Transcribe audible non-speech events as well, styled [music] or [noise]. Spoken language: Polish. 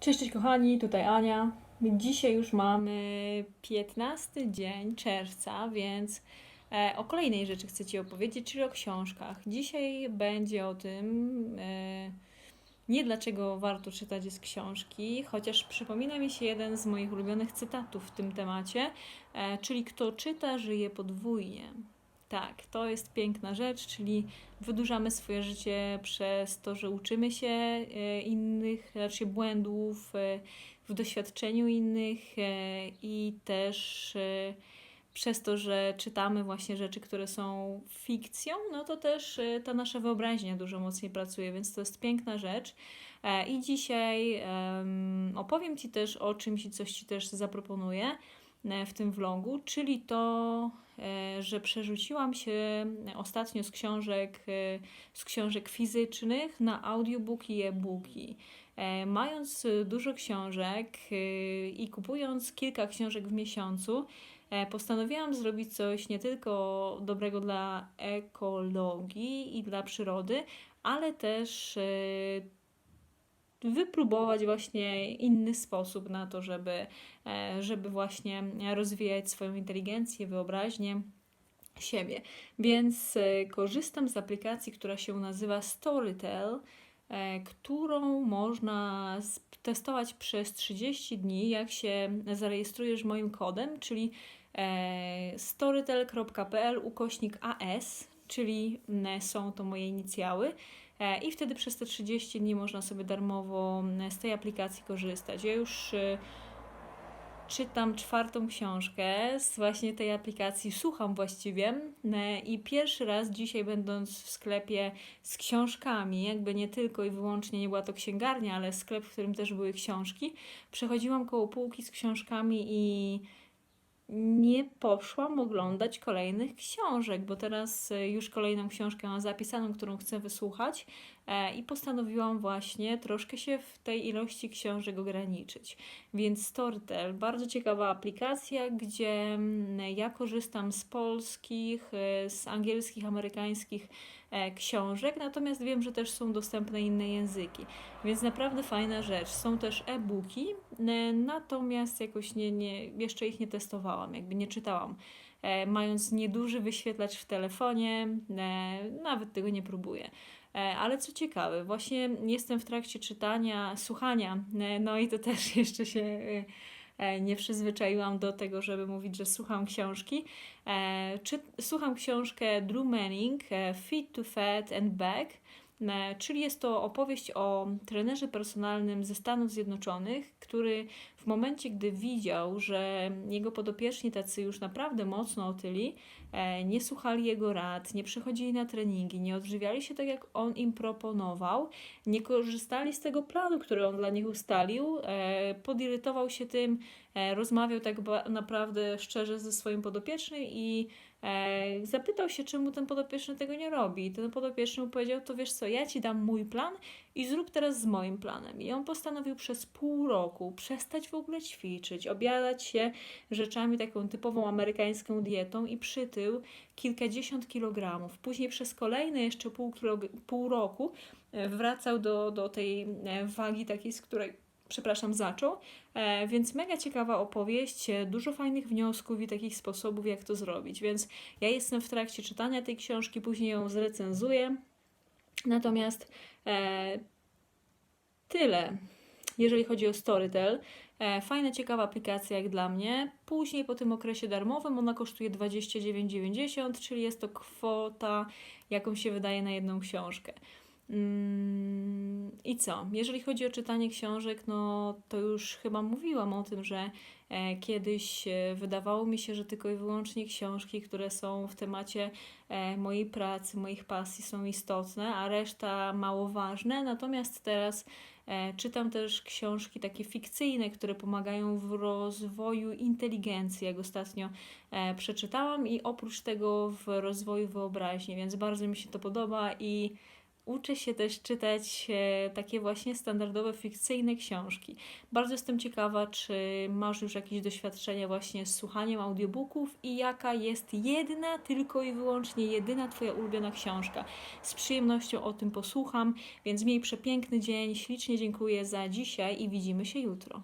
Cześć, cześć kochani, tutaj Ania. Dzisiaj już mamy 15 dzień czerwca, więc e, o kolejnej rzeczy chcę Ci opowiedzieć, czyli o książkach. Dzisiaj będzie o tym, e, nie dlaczego warto czytać z książki, chociaż przypomina mi się jeden z moich ulubionych cytatów w tym temacie, e, czyli kto czyta, żyje podwójnie. Tak, to jest piękna rzecz, czyli wydłużamy swoje życie przez to, że uczymy się e, innych, raczej błędów e, w doświadczeniu innych e, i też przez to, że czytamy właśnie rzeczy, które są fikcją, no to też ta nasza wyobraźnia dużo mocniej pracuje, więc to jest piękna rzecz. I dzisiaj em, opowiem Ci też o czymś i coś Ci też zaproponuję w tym vlogu, czyli to, e, że przerzuciłam się ostatnio z książek, e, z książek fizycznych na audiobooki i e-booki. E, Mając e, dużo książek e, i kupując kilka książek w miesiącu, e, postanowiłam zrobić coś nie tylko dobrego dla ekologii i dla przyrody, ale też e, wypróbować właśnie inny sposób na to, żeby, e, żeby właśnie rozwijać swoją inteligencję, wyobraźnię siebie. Więc e, korzystam z aplikacji, która się nazywa Storytel, e, którą można testować przez 30 dni, jak się zarejestrujesz moim kodem, czyli storytel.pl ukośnik AS, czyli są to moje inicjały. E, I wtedy przez te 30 dni można sobie darmowo mm, z tej aplikacji korzystać. Ja już e, czytam czwartą książkę z właśnie tej aplikacji, słucham właściwie i pierwszy raz dzisiaj będąc w sklepie z książkami, jakby nie tylko i wyłącznie nie była to księgarnia, ale sklep, w którym też były książki, przechodziłam koło półki z książkami i nie poszłam oglądać kolejnych książek, bo teraz e, już kolejną książkę mam zapisaną, którą chcę wysłuchać i postanowiłam właśnie troszkę się w tej ilości książek ograniczyć. Więc Storytel, bardzo ciekawa aplikacja, gdzie mm, ja korzystam z polskich, e, z angielskich, amerykańskich e, książek, natomiast wiem, że też są dostępne inne języki. Więc naprawdę fajna rzecz. Są też e-booki, e, natomiast jakoś nie, nie, jeszcze ich nie testowałam, jakby nie czytałam. E, Mając nieduży wyświetlacz w telefonie, e, nawet tego nie próbuję. E, Ale co ciekawe, właśnie jestem w trakcie czytania, słuchania, e, no i to też [laughs] jeszcze się e, nie przyzwyczaiłam do tego, żeby mówić, że słucham książki. Słucham książkę Drew Manning, Fit to Fat and Back, czyli jest to opowieść o trenerze personalnym ze Stanów Zjednoczonych, który w momencie, gdy widział, że jego podopieczni tacy już naprawdę mocno otyli, e, nie słuchali jego rad, nie przychodzili na treningi, nie odżywiali się tak, jak on im proponował, nie korzystali z tego planu, który on dla nich ustalił, e, podirytował się tym, e, rozmawiał tak naprawdę szczerze ze swoim podopiecznym i zapytał się, czemu ten podopieczny tego nie robi. Ten podopieczny mu powiedział, to wiesz co, ja ci dam mój plan i zrób teraz z moim planem. I on postanowił przez pół roku przestać w ogóle ćwiczyć, obiadać się rzeczami taką typową amerykańską dietą i przytył kilkadziesiąt kilogramów. Później przez kolejne jeszcze pół, kilog- pół roku e, wracał do, do tej e, wagi takiej, z której, przepraszam, zaczął. E, więc mega ciekawa opowieść, e, dużo fajnych wniosków i takich sposobów, jak to zrobić. Więc ja jestem w trakcie czytania tej książki, później ją zrecenzuję. Natomiast e, tyle, jeżeli chodzi o Storytel. E, fajna, ciekawa aplikacja jak dla mnie. Później po tym okresie darmowym ona kosztuje 29,90, czyli jest to kwota, jaką się wydaje na jedną książkę. Mm, I co? Jeżeli chodzi o czytanie książek, no to już chyba mówiłam o tym, że e, kiedyś e, wydawało mi się, że tylko i wyłącznie książki, które są w temacie e, mojej pracy, moich pasji są istotne, a reszta mało ważne. Natomiast teraz czytam też książki takie fikcyjne, które pomagają w rozwoju inteligencji, jak ostatnio przeczytałam, i oprócz tego w rozwoju wyobraźni, więc bardzo mi się to podoba i uczę się też czytać e, takie właśnie standardowe, fikcyjne książki. Bardzo jestem ciekawa, czy masz już jakieś doświadczenia właśnie z słuchaniem audiobooków i jaka jest jedna, tylko i wyłącznie jedyna Twoja ulubiona książka. Z przyjemnością o tym posłucham, więc miej przepiękny dzień. Ślicznie dziękuję za dzisiaj i widzimy się jutro.